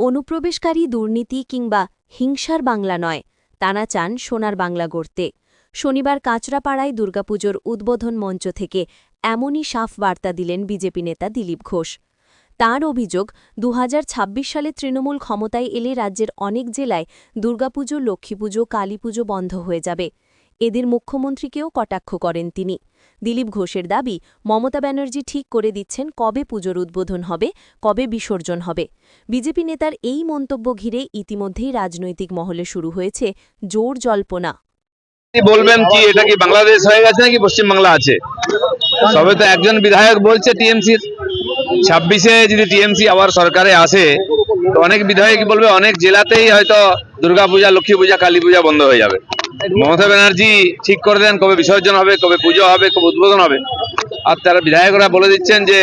অনুপ্রবেশকারী দুর্নীতি কিংবা হিংসার বাংলা নয় তারা চান সোনার বাংলা গড়তে। শনিবার কাঁচরাপাড়ায় দুর্গাপুজোর উদ্বোধন মঞ্চ থেকে এমনই সাফ বার্তা দিলেন বিজেপি নেতা দিলীপ ঘোষ। তার অভিযোগ দু হাজার ছাব্বিশ সালে তৃণমূল ক্ষমতায় এলে রাজ্যের অনেক জেলায় দুর্গাপুজো, লক্ষ্মীপুজো, কালীপুজো বন্ধ হয়ে যাবে। এদের মুখ্যমন্ত্রীকেও কটাক্ষ করেন তিনি। দিলীপ ঘোষের দাবি, মমতা ব্যানার্জি ঠিক করে দিচ্ছেন কবে পুজোর উদ্বোধন হবে, কবে বিসর্জন হবে। বিজেপি নেতার এই মন্তব্য ঘিরে ইতিমধ্যেই রাজনৈতিক মহলে শুরু হয়েছে জোর জল্পনা। বলবেন কি, এটা কি বাংলাদেশ হয়ে গেছে নাকি পশ্চিমবাংলা আছে? সবে তো একজন বিধায়ক বলছে টিএমসির ছাব্বিশে যদি টিএমসি আবার সরকারে আসে, তো অনেক বিধায়ক বলবে অনেক জেলাতেই হয়তো দুর্গাপূজা লক্ষ্মী পূজা কালী পূজা বন্ধ হয়ে যাবে। মমতা ব্যানার্জি ঠিক করে দেন কবে বিসর্জন হবে কবে পুজো হবে কবে উদ্বোধন হবে। আর তারা বিধায়করা বলে দিচ্ছেন যে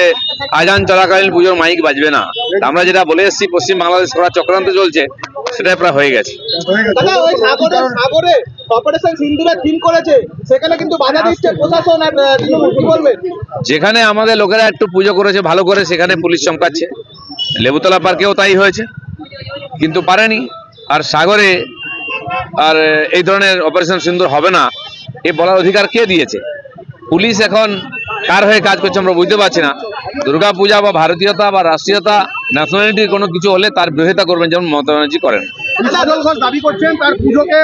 আজান চলাকালীন পুজোর মাইক বাজবে না। আমরা যেটা বলে এসেছি পশ্চিম বাংলাদেশ করা চক্রান্ত চলছে সেটা প্রায় হয়ে গেছে। যেখানে আমাদের লোকেরা একটু পুজো করেছে ভালো করে সেখানে পুলিশ চমকাচ্ছে। লেবুতলা পার্কেও তাই হয়েছে কিন্তু পারেনি। আর সাগরে আর এই ধরনের অপারেশন সুন্দর হবে না। এ বলার অধিকার কে দিয়েছে? পুলিশ এখন কার হয়ে কাজ করছে আমরা বুঝতে পারছি না। দুর্গা পূজা বা ভারতীয়তা বা রাষ্ট্রীয়তা ন্যাশনালিটির কোনো কিছু হলে তার বিরোধিতা করবেন যেমন মমতা ব্যানার্জি করেন। দাবি করছেন তার পুজোকে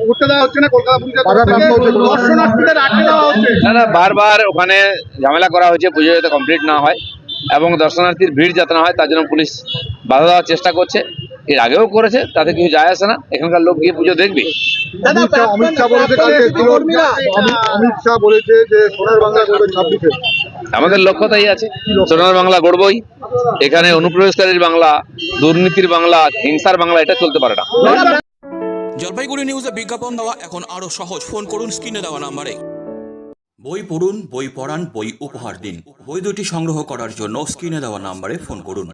করতে দেওয়া হচ্ছে না কলকাতা পুলিশের তরফ থেকে। দর্শনার্থীদের আটকে দেওয়া হচ্ছে। না না বারবার ওখানে ঝামেলা করা হয়েছে পুজো যাতে কমপ্লিট না হয়। এবং দর্শনার্থীর ভিড় যাতে না হয় তার জন্য পুলিশ বাধা দেওয়ার চেষ্টা করছে। এর আগেও করেছে তাতে কিছু যায় আসে না। এখানকার লোক গিয়ে পুজো দেখবে। অমিত শাহ- বলেছে যে সোনার বাংলা ছাব্বিশে। আমাদের লক্ষ্য তাই আছে। সোনার বাংলা গড়বই। এখানে অনুপ্রবেশকারীর বাংলা দুর্নীতির বাংলা হিংসার বাংলা এটা চলতে পারে না। জলপাইগুড়ি নিউজে বিজ্ঞাপন দেওয়া এখন আরও সহজ। ফোন করুন স্ক্রিনে দেওয়া নাম্বারে। বই পড়ুন বই পড়ান বই উপহার দিন। বই দুটি সংগ্রহ করার জন্য স্ক্রিনে দেওয়া নাম্বারে ফোন করুন।